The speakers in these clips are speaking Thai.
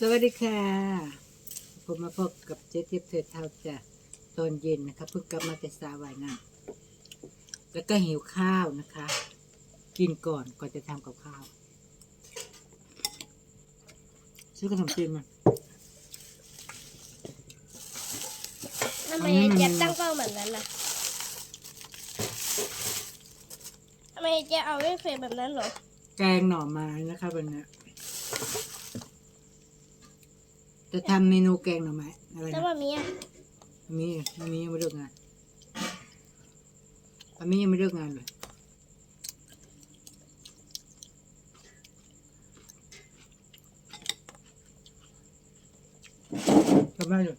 สวัสดีค่ะ ผมมาพบกับเจ๊ทิพย์เธอเท่าจ้ะตอนเย็นนะคะเพิ่งกลับมาแต่สาวายน้ำแล้วก็หิวข้าวนะคะ กินก่อนก่อนจะทำกับข้าว ซื้อขนมจีนมาทำไมอันนี้มันเจ๊ตั้งกล้องแบบนั้นล่ะทำไมเจ๊เอาไม่เฟรแบบนั้นเหรอ แกงหน่อไม้นะคะวันนี้ จะทำเมนูแกงหน่อไม้อะไรแล้วนะมันมีอะมีมียังไม่เลิกงานอันนี้ยังไม่เลิกงานเลยทำได้อยู่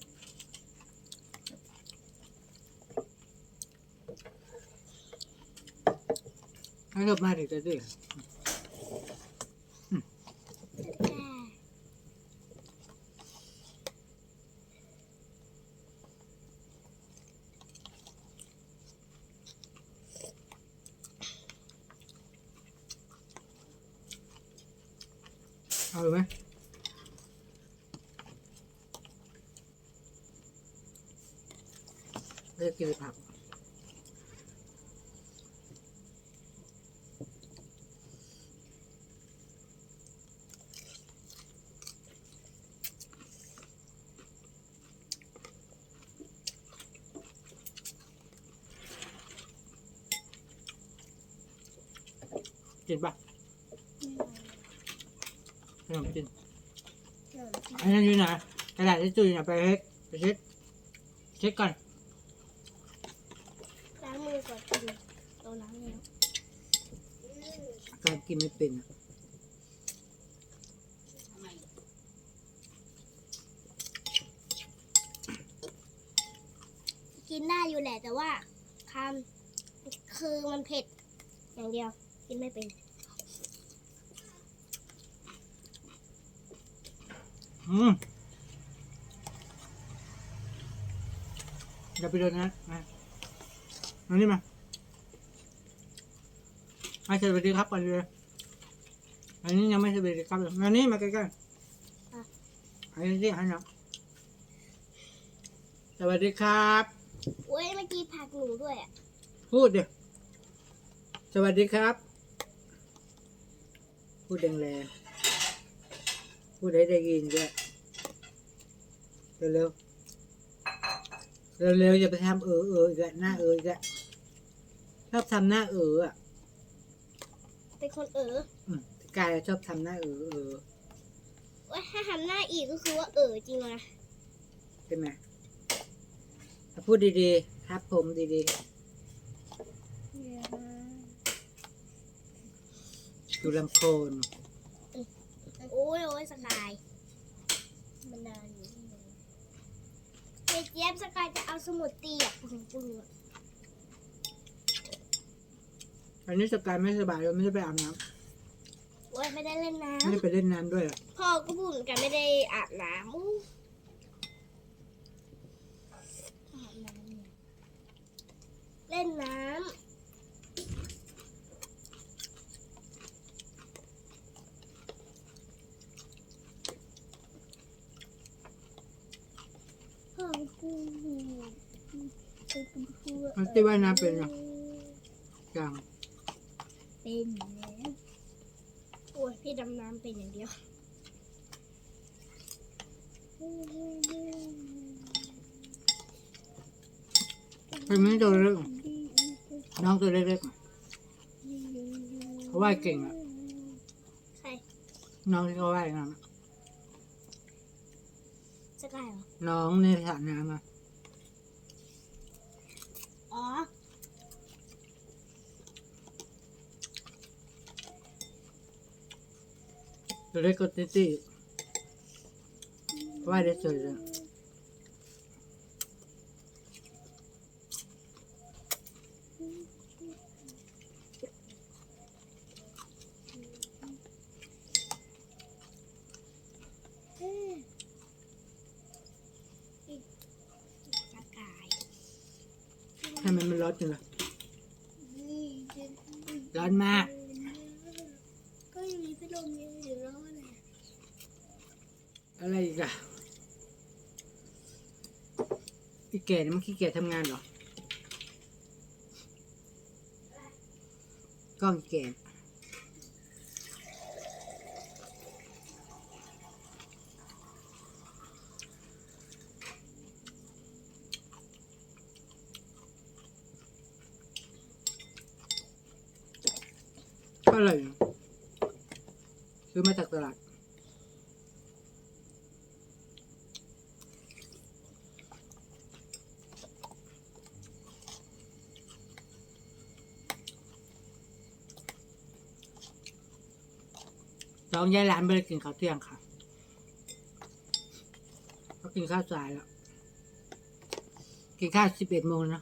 ให้เรามาถึงจะดื้ เอาเลยไหมเลือกกินผัก ขนมกินอันนั้นอยู่ไหนกระดาษที่จุยนะไปเช็ดไปเช็ดเช็ดก่อนล้างมือก่อนกินเราล้างแล้วการกินไม่เป็นอะกินได้อยู่แหละแต่ว่าคำคือมันเผ็ดอย่างเดียว กินไม่เป็น อืมอย่าไปโดนนะมามานี่มามาสวัสดีครับก่อนเลยอันนี้ยังไม่สวัสดีครับเลยมานี่มาใกล้อะๆอันนี้ที่อันนี้สวัสดีครับโอ้ยเมื่อกี้ผักหนูด้วยอะ พูดเดี๋ยวสวัสดีครับ พูดแรงๆ พูดให้ได้ยินด้วยเร็วๆเร็วๆอย่าไปทำเออเอออีกแล้วหน้าเอออีกแล้วชอบทำหน้าเอออะเป็นคนเอออืมกายชอบทำหน้าเออเออโอ้ยถ้าทำหน้าอีกก็คือว่าเออจริงนะใช่ไหมอะพูดดีๆครับผมดีๆดูลำโคนโอ้ ยโอ้ยสกายมันนานอยู่ที่ไหนเจ๊เจี๊ยบสกายจะเอาสมุดตีอะปึ้งปึ้งๆอะอันนี้สกายไม่สบายเลยไม่ได้ไปอาบน้โอ้ยไม่ได้เล่นน้ำไม่ได้ไปเล่นน้ำด้วยอะำพ่อก็พูดเหมือนกันไม่ได้อาบน้ำอู้อาบน้ำเนี่ยเล่นน้ำพ่อก็พูด มันตีว่ายน้ำเป็นเหรอยังเป็นแล้วโอ้ยพี่ดำน้ำเป็นอย่างเดียวเป็นไม่ตัวเล็กน้องตัวเล็กๆอะเขาว่ายเก่งอะใครน้องที่เขาว่ายน้ำ น้องในสระน้ำอะอ๋อ ตัวเล็กก็ตี้ๆว่ายได้สวยเลย เอ๊ะสกาย ทำไมมัน ร้อนจังเลยร้อนมาก ก็ยังมีพัดลมยังอยู่ร้อนเลยเออะไรอีกอะขี้เกียจมันขี้เกียจทำงานเหรอกล้องแก่ก็อร่อยอยู่ซื้อ มาจากตลาดสองยายหลานไปกินข้าวเที่ยงค่ะเขากินข้าวสายแล้ว กินข้าวสิบเอ็ดโมงนะ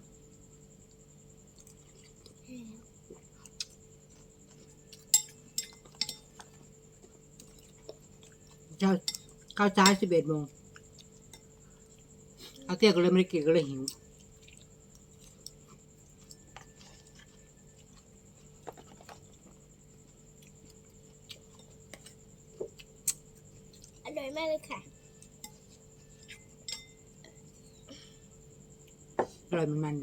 เจ้าข้าวสายสิบเอ็ดโมงข้าวเที่ยงก็เลยไม่ได้กินก็เลยหิวอร่อยมากเลยค่ะอร่อยมันมัน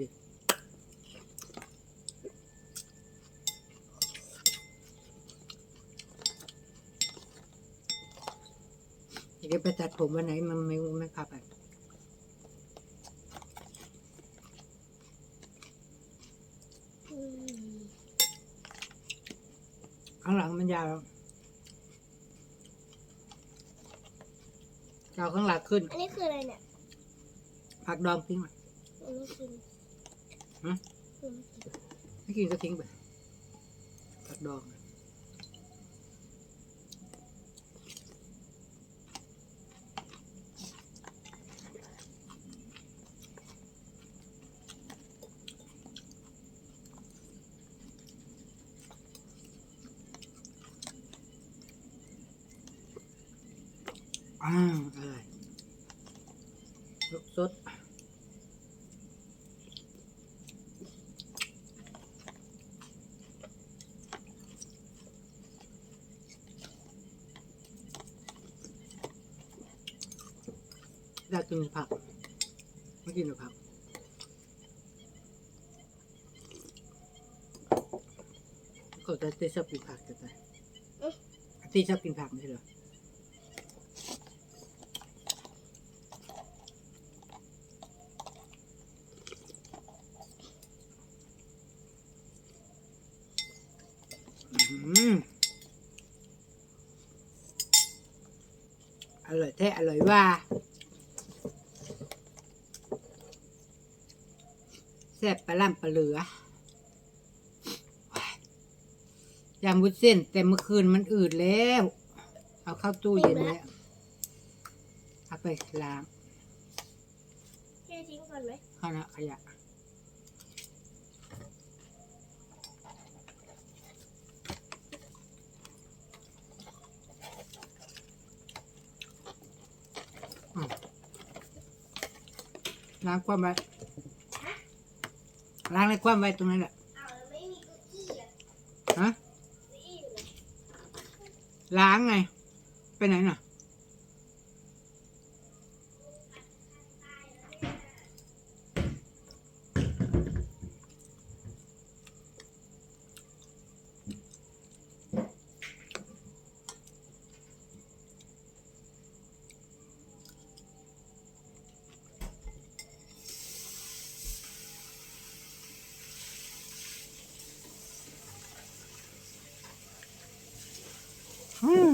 ๆดิอยากจะไปตัดผมวันไหนมันไม่ไม่พาไปอืมข้างหลังมันยาวยาวข้างหลังขึ้น อันนี้คืออะไรเนี่ยผักดองทิ้งไปอันนี้คือฮะอืมไม่กินก็ทิ้งไปผักดองอ่าอะไรสด อยากกินผักไม่กินหรอกผักก็จะตีชอบกินผักจะตายตีชอบกินผักไม่ใช่เหรออร่อยแท้อร่อยว่า แซ่บปลาล่ำปลาเหลือว้ายยำวุ้นเส้น แต่เมื่อคืนมันอืดแล้ว เอาเข้าตู้เย็นแล้วเอาไปล้างเททิ้งก่อนไหมข้าวนะขยะอืมล้างความไว้ ล้างในความไว้ตรงนั้นแหละอ้าวแล้วไม่มีเก้าอี้อะฮะเก้าอี้อยู่ไหนล้างไงไปไหนน่ะ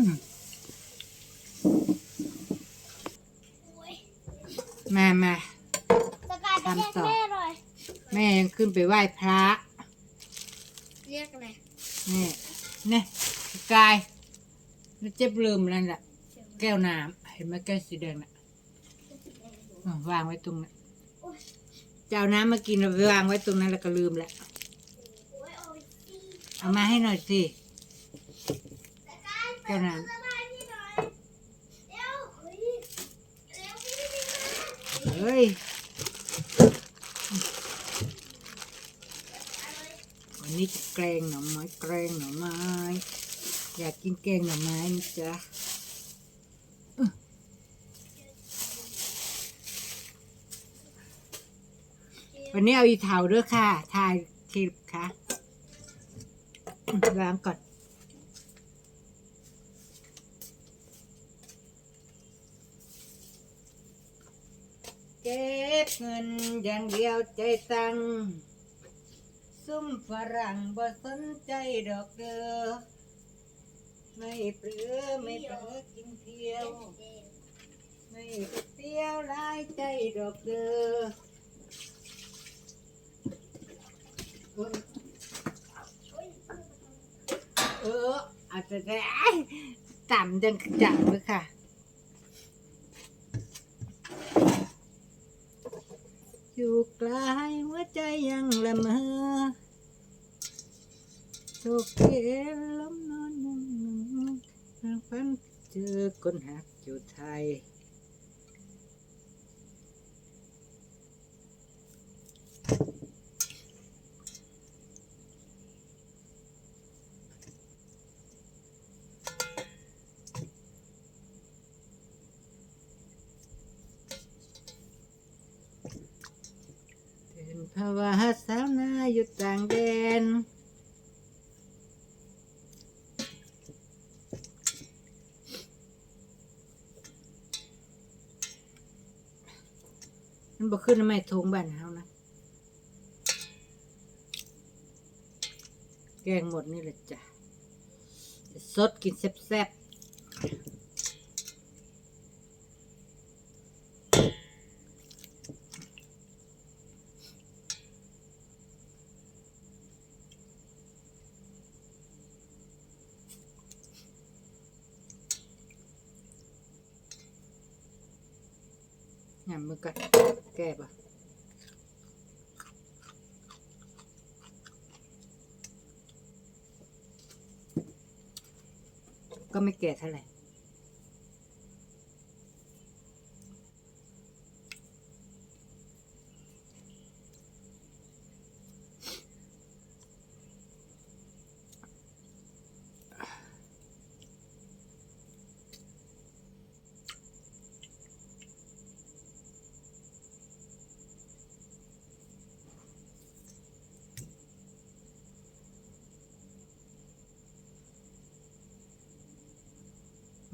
มโอ้ยแม่แม่สกายไปเรียกทำต่อแม่หน่อยแม่ยังขึ้นไปไหว้พระเรียกอะไรนี่นี่กายแล้วเจ็บลืมนั่นแหละแก้วน้ำเห็นไหมแก้วสีแดงน่ะอะวางไว้ตรงนั้นจะเอาน้ำมากินเราไปวางไว้ตรงนั้นแล้วก็ลืมแล้วโอ้ยโอ้ยสิเอามาให้หน่อยสิสกาย ค่นั้นเฮ้ยวันนี้จะแกงหน่อไม้แกงหน่อไม้ อยากกินแกงหน่อไม้นะจ๊ะวันนี้เอาอีเทาด้วยค่ะทายคลิปค่ะล้างก่อน เก็บเงินอย่างเดียวใจตัง ซุ่มฝรั่งบ่สนใจดอกเด้อไม่เปลือไม่เปลือกินเที่ยว ไม่ไปเที่ยวร้ายใจดอกเด้อเออเอออาจจะได้ต่ำจังจังเลยค่ะ อยู่กลหัวใจยังละเมอโชคดีล้มนอนยังนางฟันเจอคนหักอยู่ไทย มันบ่ขึ้นทำไมทงบ้านเฮานะ แกงหมดนี่แหละจ้ะจะสดกินแซ่บๆยำมือก่อนแก้ปะ ก็ไม่แก่เท่าไหร่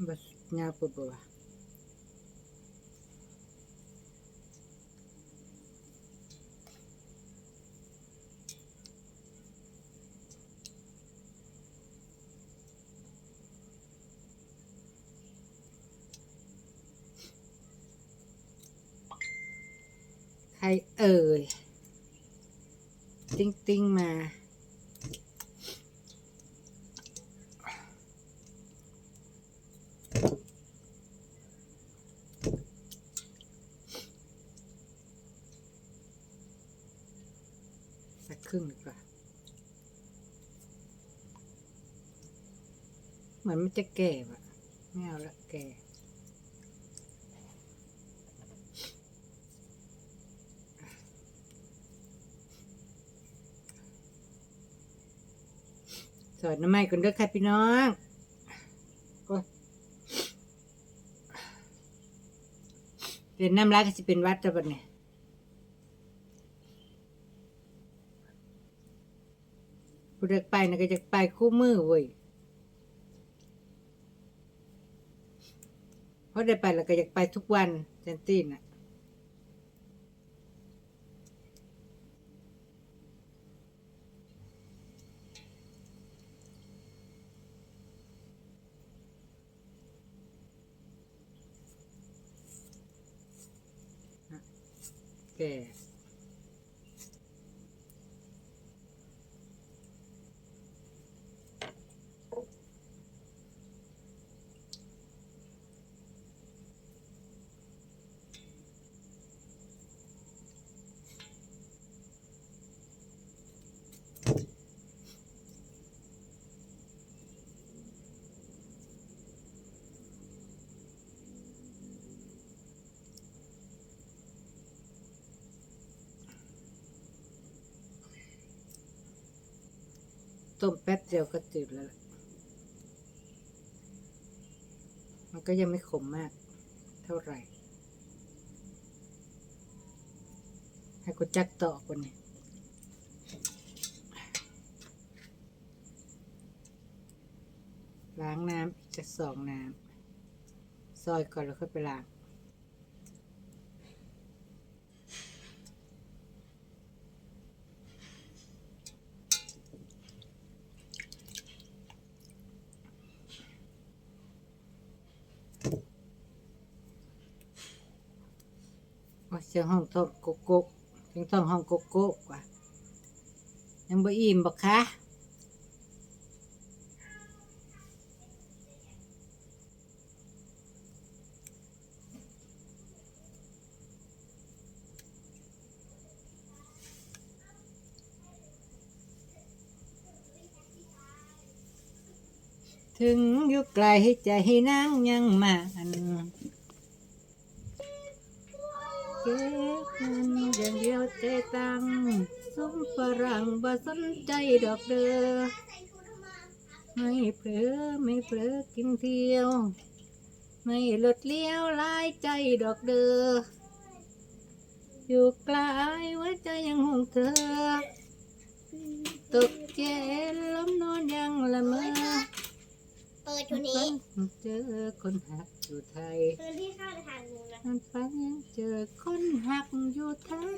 บสยาวปุ๊บว รึ่งดีกว่าเหมือนมันจะแก่ว่ะไม่เอาละแก่สอนน้ำไม้กันเด้อค่ะพี่น้องโอ้ยเรียนน้ำลายก็จะเป็นวัดจะบัดเนี่ย ผู้เด็กไปนะก็จะไปคู่มือเว้ยเพราะได้ไปแล้วก็อยากไปทุกวันเจนตีนอะ ต้มแป๊บเดียวก็จืดแล้วล่ะมันก็ยังไม่ขมมาก เท่าไหร่ ให้กูจักต่อคนนี้ล้างน้ำอีกจะสองน้ำ ซอยก่อนแล้วค่อยไปล้าง สียงห้องทองโกโก้เสียงท้องห้องโกโก้กว่ายังบ่อิ่มบ่คะถึงอยู่ไกลใจนางยังมาอัน เก็บเงินอย่างเดียวใจตังสมฝรั่งบ่สนใจดอกเด้อไม่เผลอไม่เผลอกินเที่ยว ไม่หลดเลี้ยวลายใจดอกเด้ออยู่กลไว้ใจยังห่วงเธอ ตกเย็นล้มนอนยังละเมอ เปิดตัวนี้เจอคนหักอยู่ไทยคือที่เข้าทางนู้นนะมันฝันยังเจอคนหักอยู่ไทย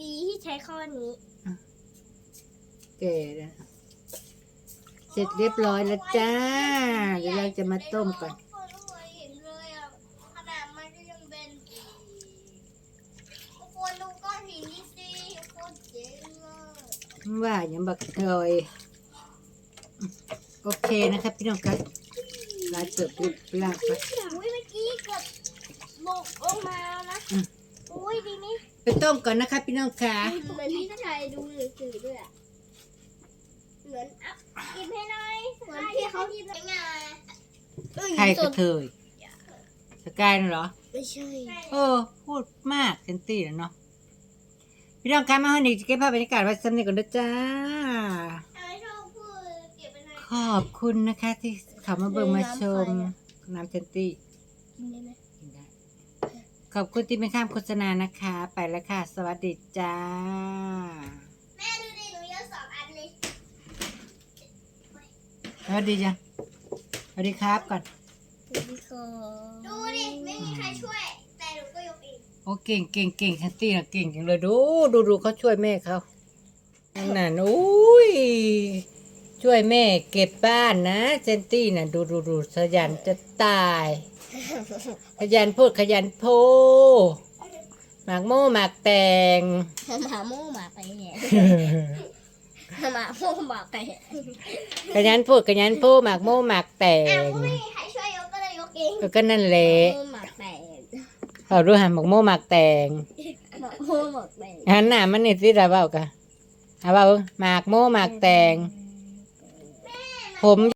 ดีที่ใช้ข้อนี้แก่แล้วเสร็จเรียบร้อยแล้วจ้า เดี๋ยวเราจะมาต้มก่อนเห็นเลยอะขนาดมันก็ยังเป็นทุกคนดูก้อนหินนี่สิโคตรเจ๋งเลยว่าอย่างบักเทย โอเคนะครับพี่น้องครับลาเติบรีบลากไปอุ้ยเมื่อกี้เกือบลงลงมาแล้วนะอืมอุ้ยดีนี่ไปต้มก่อนนะครับพี่น้องค่ะเหมือนที่ชายดูหนังสือด้วยอะเหมือนอะกินให้หน่อยเหมือนที่เขากินไงใครกระเทยสกายน่ะเหรอไม่ใช่เออพูดมากเซนตี้แล้วเนาะพี่น้องครับมาให้หนึ่งจะเก็บภาพบรรยากาศไว้สำเนียก่อนนะจ้า ขอบคุณนะคะที่เข้ามาเบิ่งมาชมน้ำเซนตี้กินได้ไหมกินได้ขอบคุณที่ไม่ข้ามโฆษณานะคะ ไปแล้วค่ะ สวัสดีจ้า แม่ดูดิหนูเยอะสองอันเลยสวัสดีจ้ะสวัสดีครับก่อนดูดิไม่มีใครช่วย แต่หนูก็ยกเองโอ้เก่งเก่งเก่งแซนตี้นะเก่งจังเลยดู ดูดูเขาช่วยแม่เขานั่นน่ะอุ้ย ช่วยแม่เก็บบ้านนะเซนตี้น่ะ ดูดูดูขยันจะตาย ขยันพูดขยันโพหมากโม่หมากแตงหมาโม่หมาไปเนี่ยหมาโม่หมาไปขยันพูดขยันพูดหมากโม่หมากแตอ้าวงก็ไม่มีใครช่วยยกก็เลยยกเองเออก็นั่นแหละโม่หมาแตกเอาดูหันหมากโม่หมากแตงหมาโม่หมาแตกหันหน้ามันนี่สิระเบ้ากะเอาเบ้าหมากโม่หมากแตง ผม